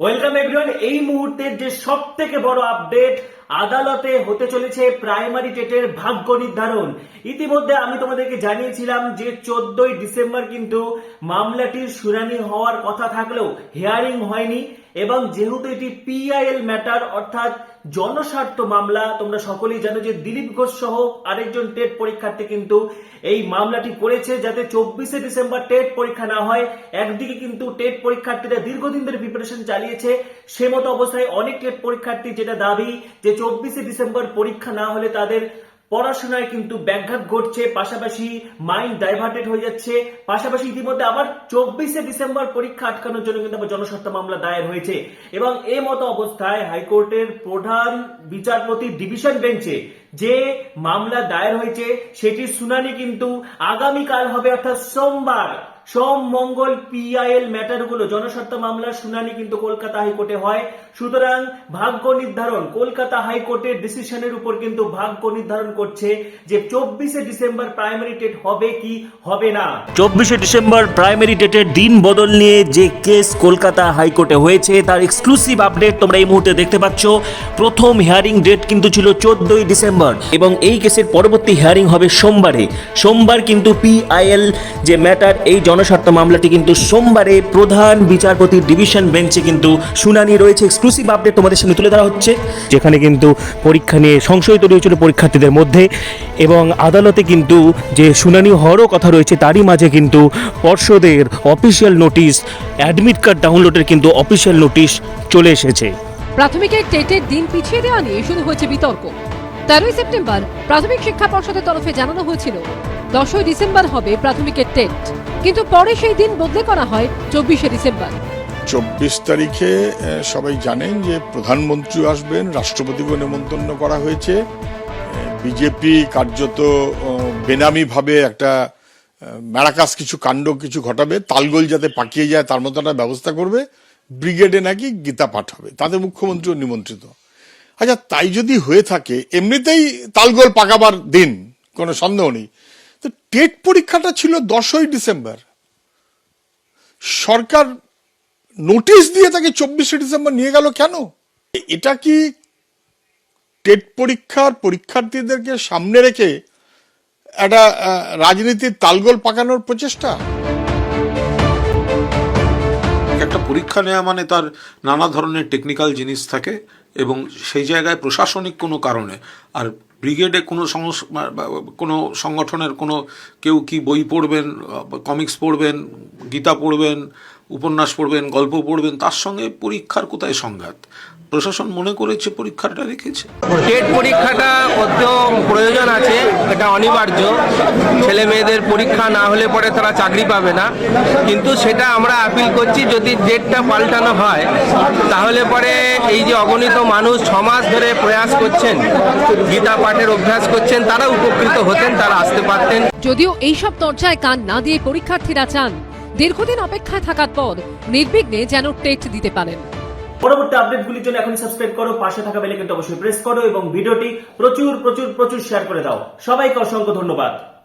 Welcome everyone এই মুহূর্তের যে সব থেকে বড় আপডেট আদালতে হতে চলেছে প্রাইমারি টেটের ভাগ্য নির্ধারণ। ইতিমধ্যে আমি তোমাদেরকে জানিয়েছিলাম যে চোদ্দই ডিসেম্বর কিন্তু মামলাটির শুনানি হওয়ার কথা থাকলেও হিয়ারিং হয়নি এবং যেহেতু এটি পিআইএল ম্যাটার অর্থাৎ জনস্বার্থ মামলা, তোমরা সকলেই জানো যে দিলীপ ঘোষ সহ আরেকজন টেট পরীক্ষার্থী কিন্তু এই মামলাটি করেছে যাতে চব্বিশে ডিসেম্বর টেট পরীক্ষা না হয়। একদিকে কিন্তু টেট পরীক্ষার্থীরা দীর্ঘদিন ধরে প্রিপারেশন চালিয়েছে। সে মতো অবস্থায় অনেক টেট পরীক্ষার্থী যেটা দাবি যে চব্বিশে ডিসেম্বর পরীক্ষা না হলে তাদের পড়াশোনায় কিন্তু ব্যাঘাত ঘটছে, পাশাপাশি মাইন্ড ডাইভার্টেড হয়ে যাচ্ছে। পাশাপাশি ইতিমধ্যে আবার চব্বিশে ডিসেম্বর পরীক্ষা আটকানোর জন্য কিন্তু আবার জনস্বার্থ মামলা দায়ের হয়েছে। এবং এ মতো অবস্থায় হাইকোর্টের প্রধান বিচারপতি ডিভিশন বেঞ্চে যে মামলা দায়ের হয়েছে, সেটির শুনানি কিন্তু আগামীকাল হবে, অর্থাৎ সোমবার। সোম মঙ্গল পিআইএল ম্যাটারগুলো জনস্বার্থ মামলার শুনানি কিন্তু কলকাতা হাইকোর্টে হয়। সুতরাং ভাগ্য নির্ধারণ, কলকাতা হাইকোর্টের ডিসিশনের উপর কিন্তু ভাগ্য নির্ধারণ করছে যে চব্বিশে ডিসেম্বর প্রাইমারি টেট হবে কি হবে না। চব্বিশে ডিসেম্বর প্রাইমারি টেটের দিন বদল নিয়ে যে কেস কলকাতা হাইকোর্টে হয়েছে, তার এক্সক্লুসিভ আপডেট তোমরা এই মুহূর্তে দেখতে পাচ্ছ। প্রথম হিয়ারিং ডেট কিন্তু ছিল চোদ্দই ডিসেম্বর এবং এই কেসের পরবর্তী হিয়ারিং হবে সোমবারে। সোমবার কিন্তু পিআইএল যে ম্যাটার এই জনস্বার্থ মামলাটি কিন্তু সোমবারে প্রধান বিচারপতির ডিভিশন বেঞ্চে কিন্তু শুনানি রয়েছে। এক্সক্লুসিভ আপডেট তোমাদের সামনে তুলে ধরা হচ্ছে, যেখানে কিন্তু পরীক্ষা নিয়ে সংশয় তৈরি হয়েছিল পরীক্ষার্থীদের মধ্যে এবং আদালতে কিন্তু যে শুনানি হওয়ারও কথা রয়েছে, তারই মাঝে কিন্তু পর্ষদের অফিসিয়াল নোটিশ অ্যাডমিট কার্ড ডাউনলোডের কিন্তু অফিসিয়াল নোটিশ চলে এসেছে। প্রাথমিকের টেটের দিন পিছিয়ে দেওয়া নিয়ে শুরু হয়েছে বিতর্ক। তেরোই সেপ্টেম্বর প্রাথমিক শিক্ষা পর্ষদের তরফে জানানো হয়েছিল, দশই ডিসেম্বর হবে প্রাথমিকের টেট কিন্তু পরে সেই দিন বদলে করা হয় চব্বিশে ডিসেম্বর। চব্বিশ তারিখে সবাই জানেন যে প্রধানমন্ত্রী আসবেন রাষ্ট্রপতিকে নেমন্তন্ন করা হয়েছে। বিজেপি কার্যত বেনামিভাবে একটা ম্যারাকাস কিছু কাণ্ড কিছু ঘটাবে, তালগোল যাতে পাকিয়ে যায়, তার মতো একটা ব্যবস্থা করবে, ব্রিগেডে নাকি গীতা পাঠ হবে তাদের মুখ্যমন্ত্রীও নিমন্ত্রিত। আচ্ছা তাই যদি হয়ে থাকে, এমনিতেই তালগোল পাকাবার দিন, কোনো সন্দেহ নেই। তো টেট পরীক্ষাটা ছিল দশই ডিসেম্বর। সরকার নোটিশ দিয়ে তাকে চব্বিশে ডিসেম্বর নিয়ে গেল কেন? এটা কি টেট পরীক্ষার পরীক্ষার্থীদেরকে সামনে রেখে একটা রাজনীতির তালগোল পাকানোর প্রচেষ্টা? একটা পরীক্ষা নেওয়া মানে তার নানা ধরনের টেকনিক্যাল জিনিস থাকে এবং সেই জায়গায় প্রশাসনিক কোনো কারণে, আর ব্রিগেডে কোনো কোনো সংগঠনের কোনো কেউ কি বই পড়বেন কমিক্স পড়বেন, গীতা পড়বেন উপন্যাস পড়বেন গল্প পড়বেন তার সঙ্গে পরীক্ষার কোথায় সংঘাত? প্রশাসন মনে করেছে পরীক্ষাটা রেখেছে। টেট পরীক্ষাটা অত্যন্ত প্রয়োজন আছে এটা অনিবার্য। ছেলে মেয়েদের পরীক্ষা না হলে পরে তারা চাকরি পাবে না। কিন্তু সেটা আমরা আপিল করছি যদি ডেটটা পাল্টানো হয় তাহলে পরে এই যে অগণিত মানুষ ছমাস ধরে প্রয়াস করছেন গীতা পাঠের অভ্যাস করছেন তারা উপকৃত হতেন তারা আসতে পারতেন। যদিও এইসব চর্চায় কান না দিয়ে পরীক্ষার্থীরা চান। দীর্ঘদিন অপেক্ষায় থাকার পর নির্বিঘ্নে যেন টেট দিতে পারেন। পরবর্তী আপডেটগুলির জন্য এখন সাবস্ক্রাইব করো, পাশে থাকা বেলে কিন্তু অবশ্যই প্রেস করো এবং ভিডিওটি প্রচুর প্রচুর প্রচুর শেয়ার করে দাও। সবাইকে অসংখ্য ধন্যবাদ।